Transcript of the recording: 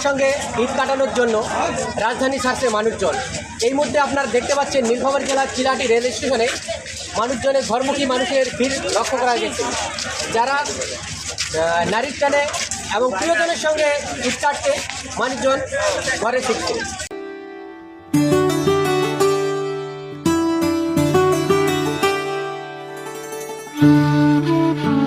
সঙ্গে ঈদ কাটানোর জন্য রাজধানী ছাড়ছে মানুষজন এই মধ্যে আপনারা দেখতে পাচ্ছেন নীলভবর জেলার চিলাটি রেল স্টেশনে মানুষজনের ঘরমুখী মানুষের ভিড় লক্ষ্য করা গেছে যারা নারীর টানে এবং প্রিয়জনের সঙ্গে ঈদ কাটতে মানুষজন ঘরে ফিরছে Mm-hmm.